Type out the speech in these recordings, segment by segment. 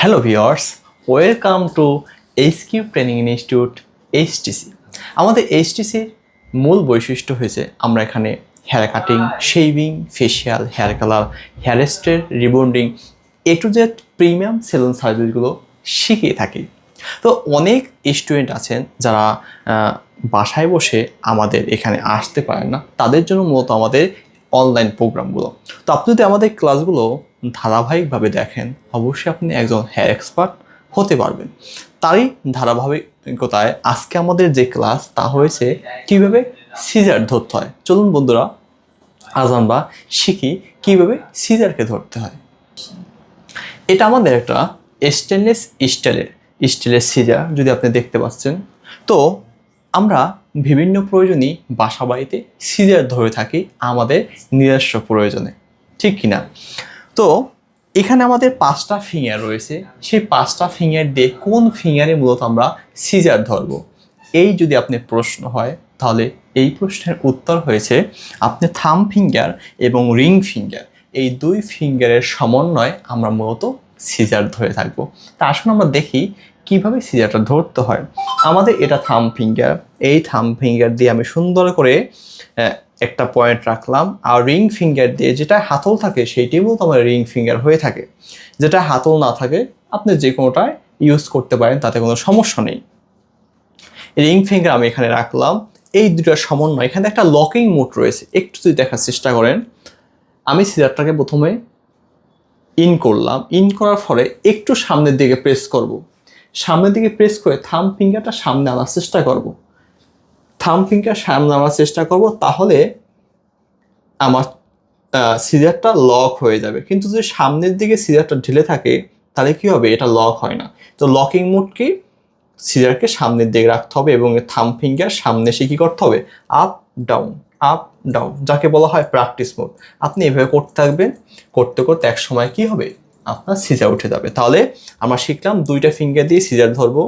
Hello viewers welcome to H Q training institute HTC আমাদের এইচটিসির মূল বৈশিষ্ট্য হয়েছে, আমরা এখানে hair cutting shaving facial hair colour hair straight rebonding A to Z premium salon সার্ভিসগুলো শিখিয়ে থাকি। তো অনেক স্টুডেন্ট আছেন যারা বাসায় বসে আমাদের এখানে আসতে পারেন না, তাদের জন্য মূলত আমাদের অনলাইন প্রোগ্রামগুলো তো আপনি যদি আমাদের ক্লাসগুলো ধারাবাহিকভাবে দেখেন, অবশ্যই আপনি একজন হেয়ার এক্সপার্ট হতে পারবেন। তারই ধারাবাহিকতায় আজকে আমাদের যে ক্লাস তা হয়েছে কীভাবে সিজার ধরতে হয়। চলুন বন্ধুরা আজ আমরা শিখি কীভাবে সিজারকে ধরতে হয়। এটা আমাদের একটা স্টেনলেস স্টিলের স্টিলের সিজার যদি আপনি দেখতে পাচ্ছেন। তো আমরা বিভিন্ন প্রয়োজনই বাসা বাড়িতে সিজার ধরে থাকি আমাদের নিজস্ব প্রয়োজনে, ঠিক কিনা? তো এখানে আমাদের পাঁচটা ফিঙ্গার রয়েছে। সেই পাঁচটা ফিঙ্গার দিয়ে কোন ফিঙ্গারে মূলত আমরা সিজার ধরব? এই যদি আপনি প্রশ্ন হয়, তাহলে এই প্রশ্নের উত্তর হয়েছে আপনি থাম ফিঙ্গার এবং রিং ফিঙ্গার এই দুই ফিঙ্গারের সমন্বয় আমরা মূলত সিজার ধরে থাকব। তা আসুন আমরা দেখি কীভাবে সিজারটা ধরতে হয়। আমাদের এটা থাম ফিঙ্গার এই থাম ফিঙ্গার দিয়ে আমি সুন্দর করে একটা পয়েন্ট রাখলাম। আর রিং ফিঙ্গার দিয়ে যেটা হাতল থাকে সেইটাই মূলত আমার রিং ফিঙ্গার হয়ে থাকে। যেটা হাতল না থাকে, আপনি যে কোনোটায় ইউজ করতে পারেন, তাতে কোনো সমস্যা নেই। রিং ফিঙ্গার আমি এখানে রাখলাম। এই দুটার সমন্বয়। এখানে একটা লকিং মোড রয়েছে। একটু যদি দেখার চেষ্টা করেন। আমি সিজারটাকে প্রথমে ইন করলাম। ইন করার ফলে একটু সামনের দিকে প্রেস করব। সামনের দিকে প্রেস করে থাম ফিঙ্গারটা সামনে আনার চেষ্টা করব। সামনে আনার চেষ্টা করব, তাহলে আমার সিজারটা লক হয়ে যাবে। কিন্তু যদি সামনের দিকে সিজারটা ঢিলে থাকে, তাহলে কি হবে? এটা লক হয় না। তো লকিং মোড কি? সিজারকে সামনের দিকে রাখতে হবে এবং থাম ফিঙ্গার সামনে এসে কী করতে হবে? আপ, ডাউন আপ, ডাউন, যাকে বলা হয় প্র্যাকটিস মোড। আপনি এভাবে করতে থাকবেন, করতে করতে এক সময় কি হবে? আপনার সিজার উঠে যাবে। তাহলে আমরা শিখলাম দুইটা ফিঙ্গার দিয়ে সিজার ধরবো।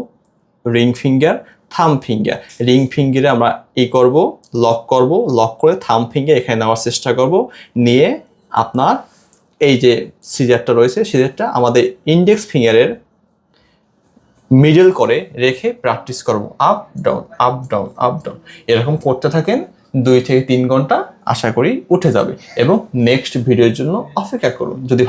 Ring finger thumb finger ring ফিঙ্গারে আমরা ই করব লক করব লক করে থাম ফিঙ্গার এখানে নেওয়ার চেষ্টা করব। নিয়ে আপনার এই যে সিজারটা রয়েছে সিজারটা আমাদের ইন্ডেক্স ফিঙ্গারের মিডল করে রেখে প্র্যাকটিস করব। Up down up down up down এরকম করতে থাকেন, দুই থেকে তিন ঘণ্টা আশা করি উঠে যাবে। এবং নেক্সট ভিডিওর জন্য অপেক্ষা করুন। যদি